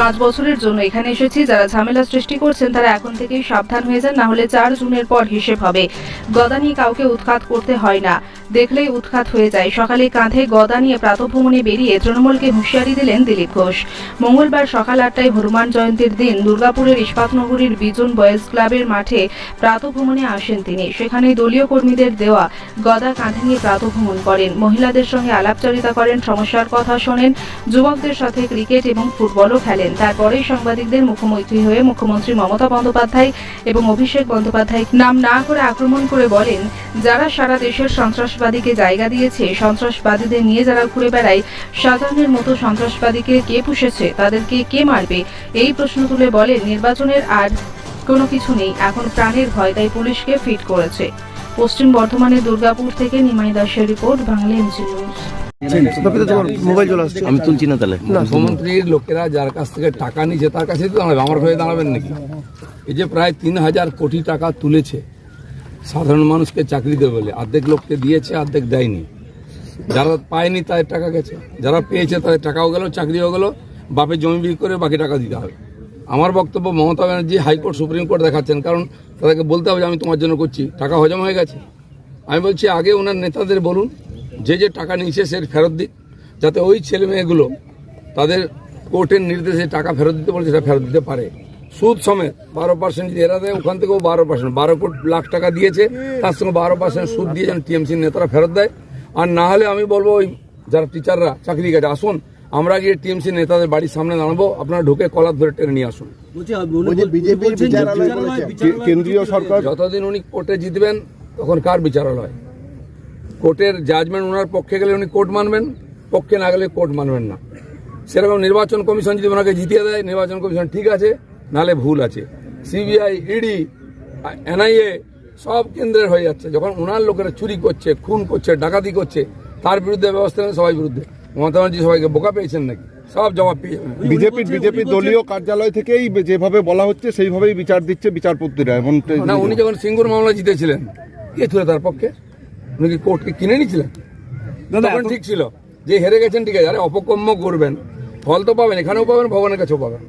পাঁচ বছরের জন্য এখানে এসেছি। যারা ঝামেলা সৃষ্টি করছেন, তারা এখন থেকেই সাবধান হয়ে যান না হলে চার জুনের পর হিসেব হবে। গদা নিয়ে কাউকে উৎখাত করতে হয় না। দেখলেই উৎখাত হয়ে যায়। সকালে কাঁধে গদা নিয়ে প্রাতভ্রমণে বেরিয়ে তৃণমূলকে হুঁশিয়ারি দিলেন দিলীপ ঘোষ। মঙ্গলবার সকাল আটটায় হনুমান জয়ন্তীর দিন দুর্গাপুরের ইস্পাতনগরীর বিজন বয়েজ ক্লাবের মাঠে প্রাতভ্রমণে আসেন তিনি। সেখানে দলীয় কর্মীদের দেওয়া গদা কাঁধে নিয়ে প্রাতভ্রমণ করেন। মহিলাদের সঙ্গে আলাপচারিতা করেন, সমস্যার কথা শোনেন, যুবকদের সাথে ক্রিকেট এবং ফুটবলও খেলেন। তারপরেই সাংবাদিকদের মুখোমুখি হয়ে মুখ্যমন্ত্রী মমতা বন্দ্যোপাধ্যায় এবং অভিষেক বন্দ্যোপাধ্যায় নাম না করে আক্রমণ করে বলেন, যারা সারা দেশের সন্ত্রাসবাদীকে জায়গা দিয়েছে, সন্ত্রাসবাদীদের নিয়ে যারা ঘুরে বেড়ায় শাহজাহানের মতো সন্ত্রাসবাদীকে কে পুষেছে, তাদেরকে কে মারবে? এই প্রশ্ন তুলে বলেন, নির্বাচনের আর কোনো কিছু নেই, এখন প্রাণের ভয়, তাই পুলিশকে ফিট করেছে। পশ্চিম বর্ধমানের দুর্গাপুর থেকে নিমাই দাসের report, Bangla MG news. Mobile চলে আসছে। আমি তুলছি না তাহলে। মুখ্যমন্ত্রীর লোকেরা যার কাছ থেকে টাকা নিয়েছে তার কাছে তো দাঁড়াবে আমার হয়ে দাঁড়াবেন নাকি? এই যে প্রায় তিন হাজার কোটি টাকা তুলেছে সাধারণ মানুষকে চাকরি দেবে বলে। অর্ধেক লোককে দিয়েছে অর্ধেক দেয়নি। যারা পায়নি তাদের টাকা গেছে। যারা পেয়েছে তাদের টাকাও গেল চাকরিও গেল। বাপের জমি বিক্রি করে বাকি টাকা দিতে হবে। আমার বক্তব্য Mamata Banerjee high court supreme court দেখাচ্ছেন কারণ তাদেরকে বলতে হবে যে আমি তোমার জন্য করছি। টাকা হজম হয়ে গেছে। আমি বলছি আগে ওনার নেতাদের বলুন যে যে টাকা নিয়েছে সে ফেরত দিক যাতে ওই ছেলে মেয়েগুলো তাদের কোর্টের নির্দেশে টাকা ফেরত দিতে বলে সেটা ফেরত দিতে পারে। সুদ সমেত বারো পার্সেন্ট যদি এরা দেয় ওখান থেকেও বারো পার্সেন্ট বারো কোটি লাখ টাকা দিয়েছে তার সঙ্গে বারো পার্সেন্ট সুদ দিয়ে যেন টিএমসির নেতারা ফেরত দেয়। আর না হলে আমি বলব ওই যারা টিচাররা চাকরি গেছে আসুন আমরা গিয়ে টিএমসি নেতাদের বাড়ির সামনে দাঁড়াবো। আপনারা ঢুকে কলার ধরে টেনে নিয়ে আসুন। কেন্দ্রীয় সরকার যতদিন উনি কোর্টে জিতবেন তখন কার বিচারালয়? কোর্টের জাজমেন্ট ওনার পক্ষে গেলে উনি কোর্ট মানবেন পক্ষে না গেলে কোর্ট মানবেন না। সেরকম নির্বাচন কমিশন যদি ওনাকে জিতিয়ে দেয় নির্বাচন কমিশন ঠিক আছে নালে ভুল আছে। সিবিআই ইডি এনআইএ সব কেন্দ্রের হয়ে যাচ্ছে। যখন ওনার লোকেরা চুরি করছে খুন করছে ডাকাতি করছে তার বিরুদ্ধে ব্যবস্থা নেন সবাই বিরুদ্ধে। মমতা ব্যানার্জি সবাইকে বোকা পেয়েছেন নাকি? সব জবাব পেয়ে যাবেন। বিজেপির বিজেপির দলীয় কার্যালয় থেকেই যেভাবে বলা হচ্ছে সেইভাবেই বিচার দিচ্ছে বিচারপতিরা এমন না উনি যখন সিঙ্গুর মামলা জিতেছিলেন কে ছিল তার পক্ষে? উনি কি কোর্টকে কিনে নিয়েছিলেন? তখন ঠিক ছিল। যে হেরে গেছেন ঠিক আছে আরে অপকর্ম করবেন। ফল তো পাবেন এখানেও পাবেন ভগবানের কাছেও পাবেন।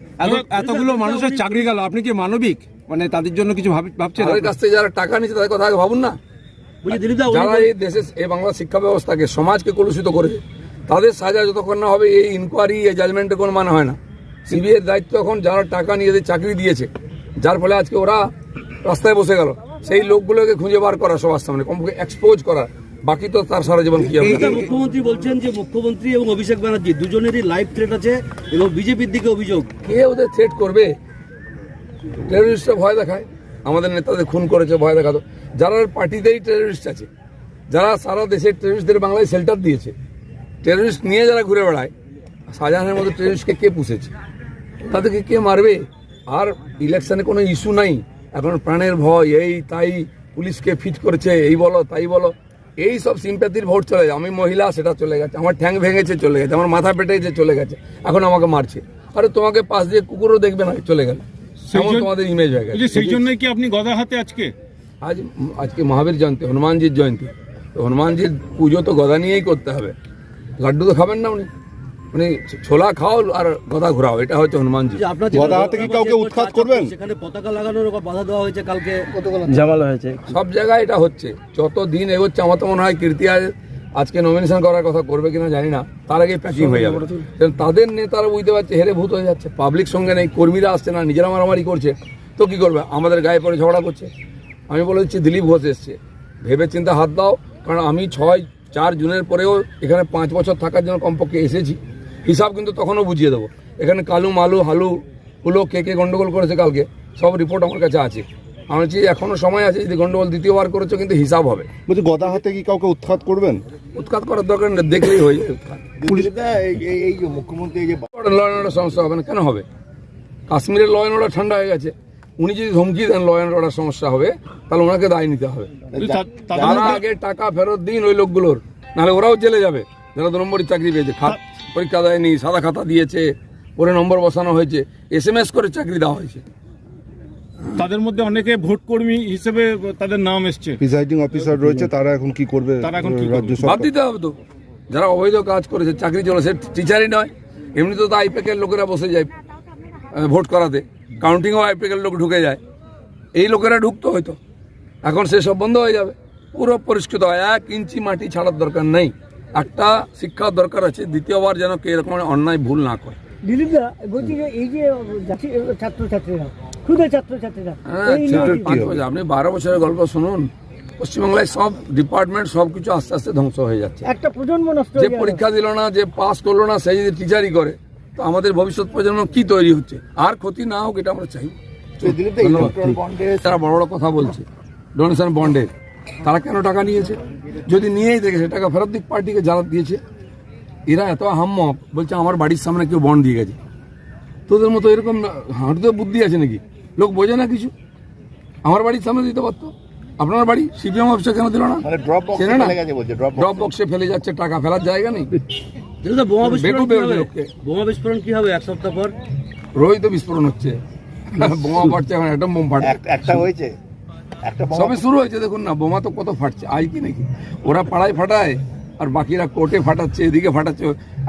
এতগুলো মানুষের চাকরি গেল আপনি কি মানবিক? মানে তাদের জন্য কিছু ভাব- ভাবছেন তাদের কাছ থেকে যারা টাকা নিচ্ছে তাদের কথা আগে ভাবুন না। যারা এই দেশে এই বাংলা শিক্ষা ব্যবস্থাকে সমাজকে কলুষিত করেছে তাদের সাজা যতক্ষণ না হবে এই ইনকোয়ারি এই জাজমেন্টে কোনো মানে হয় না। সিবিআই এর দায়িত্ব এখন যারা টাকা নিয়ে চাকরি দিয়েছে যার ফলে আজকে ওরা রাস্তায় বসে গেল। সেই লোকগুলোকে খুঁজে বার করা সবার সামনে কমপক্ষে এক্সপোজ করা। বাকি তো তার সারা জীবন কি হবে? মুখ্যমন্ত্রী বলছেন যে মুখ্যমন্ত্রী এবং অভিষেক ব্যানার্জি দুজনেরই লাইভ থ্রেট আছে এবং বিজেপির দিকে অভিযোগ। কে ওদের থ্রেট করবে? টেরোরিস্টরা ভয় দেখায়। আমাদের নেতাদের খুন করেছে ভয় দেখাতো। যারা পার্টিতেই টেরোরিস্ট আছে যারা সারা দেশের টেরোরিস্টদের বাংলায় শেল্টার দিয়েছে টেরোরিস্ট নিয়ে যারা ঘুরে বেড়ায় শাহজাহানের মতো টেরোরিস্টকে কে পুষেছে? তাদেরকে কে মারবে? আর ইলেকশনে কোনো ইস্যু নাই। এখন প্রাণের ভয় এই তাই পুলিশকে ফিট করেছে এই বলো তাই বলো। এই সব সিম্প্যাথির ভোট চলে যায়। আমি মহিলা সেটা চলে গেছে। আমার ঠ্যাং ভেঙেছে চলে গেছে। আমার মাথা পেটেছে চলে গেছে। এখন আমাকে মারছে। আরে তোমাকে পাশ দিয়ে কুকুরও দেখবে না চলে গেল। এমন তোমাদের ইমেজ হয়ে গেছে। সেই জন্যই কি আপনি গদা হাতে আজকে? আজ আজকে মহাবীর জয়ন্তী হনুমানজির জয়ন্তী। তো হনুমানজির পুজো তো গদা নিয়েই করতে হবে। লাড্ডু তো খাবেন না উনি। উনি ছোলা খাও আর গদা ঘোরাও এটা হচ্ছে হনুমানজি। আপনার গদা হাতে কি কাউকে উৎখাত করবেন? সেখানে পতাকা লাগানোর বাধা দেওয়া হয়েছে কালকে। ঝামেলা হয়েছে। সব জায়গায় এটা হচ্ছে। যত দিন এগোচ্ছে আমার তো মনে হয় কীর্তি আজ আজকে নমিনেশন করার কথা করবে কিনা জানি না। তার আগে প্যাকিং হয়ে যাবে। তাদের নেতারা বুঝতে পারছে হেরে ভূত হয়ে যাচ্ছে। পাবলিক সঙ্গে নেই কর্মীরা আসছে না নিজেরা মারামারি করছে। তো কি করবে? আমাদের গায়ে পড়ে ঝগড়া করছে। আমি বলে দিচ্ছি দিলীপ ঘোষ এসছে। ভেবে চিন্তা হাত দাও কারণ আমি ছয় চার জুনের পরেও এখানে পাঁচ বছর থাকার জন্য কমপক্ষে এসেছি। হিসাব কিন্তু তখনও বুঝিয়ে দেবো। এখানে কালু মালু হালু হুলো কে কে গন্ডগোল করেছে কালকে সব রিপোর্ট আমার কাছে আছে। আমি বলছি এখনও সময় আছে যদি গন্ডগোল দ্বিতীয়বার করেছ কিন্তু হিসাব হবে। বলছি গদা হাতে কি কাউকে উৎখাত করবেন? উৎখাত করার দরকার নেই দেখলেই হয়ে যায় উৎখাত। এই যে মুখ্যমন্ত্রী যে ল অ্যান্ড অর্ডার সমস্যা হবে না কেন হবে? কাশ্মীরের ল অ্যান্ড অর্ডার ঠান্ডা হয়ে গেছে। উনি যদি ধমকি দেন ল অ্যান্ড অর্ডার সমস্যা হবে তাহলে ওনাকে দায় নিতে হবে। যারা আগে টাকা ফেরত দিন ওই লোকগুলোর নাহলে ওরাও জেলে যাবে। যারা দু নম্বরের চাকরি পেয়েছে। খাত পরীক্ষা দেয়নি সাদা খাতা দিয়েছে পরে নম্বর বসানো হয়েছে এস এম এস করে চাকরি দেওয়া হয়েছে। তাদের মধ্যে অনেকে ভোট কর্মী হিসেবে তাদের নাম এসছে। প্রিসাইডিং অফিসার রয়েছে তারা এখন কি করবে তারা এখন কি রাজ্য বাদ দিতে হবে তো যারা অবৈধ কাজ করেছে চাকরি চলে সে টিচারই নয় এমনি তো আইপ্যাকের লোকেরা বসে যায় ভোট করাতে কাউন্টিংও আইপিএল লোক ঢুকে যায়। এই লোকেরা ঢুকতো হয়তো এখন সেসব বন্ধ হয়ে যাবে পুরো পরিষ্কৃত হয় এক ইঞ্চি মাটি ছাড়ার দরকার নেই। একটা শিক্ষার দরকার আছে দ্বিতীয়বার যেন কে এরকম অন্যায় ভুল না করে। দিলীপদা বলছি যে এই যে ছাত্রছাত্রীরা ক্ষুদে ছাত্রছাত্রীরা হ্যাঁ। আপনি বারো বছরের গল্প শুনুন পশ্চিমবাংলায় সব ডিপার্টমেন্ট সব কিছু আস্তে আস্তে ধ্বংস হয়ে যাচ্ছে। একটা প্রজন্ম নষ্ট যে পরীক্ষা দিল না যে পাস করল না সেই যদি টিচারই করে তো আমাদের ভবিষ্যৎ প্রজন্ম কি তৈরি হচ্ছে? আর ক্ষতি না হোক এটা আমরা চাই। তারা বড় বড় কথা বলছে। ডোনেশন বন্ডের তারা কেন টাকা নিয়েছে? যদি নিয়েই দেখেছে টাকা ফেরত দিক পার্টিকে যারা দিয়েছে এরা এত হাম্মক বলছে আমার বাড়ির সামনে কেউ বন্ড দিয়ে গেছে। তোদের মতো এরকম হাঁটতে বুদ্ধি আছে নাকি? লোক বোঝে না কিছু। আমার বাড়ির সামনে দিতে পারতো। আপনার বাড়ি সিপিএম অফিসে কেন দিল না? চেনে না? ড্রপ বক্সে ফেলে যাচ্ছে টাকা ফেলার জায়গা নেই। বোমা বিস্ফোরণ কি হবে? এক সপ্তাহ পর? রোজই তো বিস্ফোরণ হচ্ছে। বোমা ফাটছে এখন একটা বোম ফাটছে। একটা হয়েছে? একটা বোমা সবে শুরু হয়েছে দেখুন না বোমা তো কত ফাটছে আই কি নাকি? ওরা পাড়ায় ফাটায় আর বাকিরা কোর্টে ফাটাচ্ছে এদিকে ফাটাচ্ছে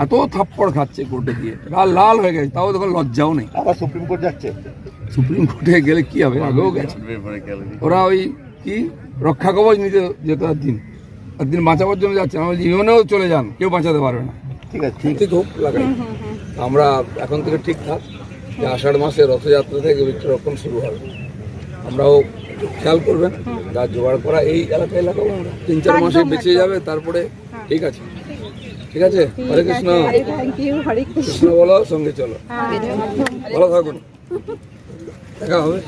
এত থাপ্পড় খাচ্ছে কোর্টে গিয়ে। লাল লাল হয়ে গেছে তাও দেখুন লজ্জাও নেই। আবার সুপ্রিম কোর্ট যাচ্ছে? সুপ্রিম কোর্টে গেলে কি হবে? আগেও গেছে। ওরা ওই কি? রক্ষা কবচ নিতে যেতে আর দিন। আর দিন বাঁচাবার জন্য যাচ্ছে আমি বলছি ইউনেও চলে যান কেউ বাঁচাতে পারবে না। ঠিক আছে। ঠিক হোক লাগাই। আমরা এখন থেকে ঠিক থাক যে আষাঢ় মাসে রথযাত্রা থেকে বৃক্ষরোপণ শুরু হবে। আমরাও খেয়াল করবেন গাছ জোগাড় করা এই এলাকায় লাগাবো আমরা। তিন চার মাসে বেঁচে যাবে তারপরে ঠিক আছে। ঠিক আছে? হরে কৃষ্ণ। কৃষ্ণ। বলো সঙ্গে চলো। ভালো থাকুন। দেখা হবে।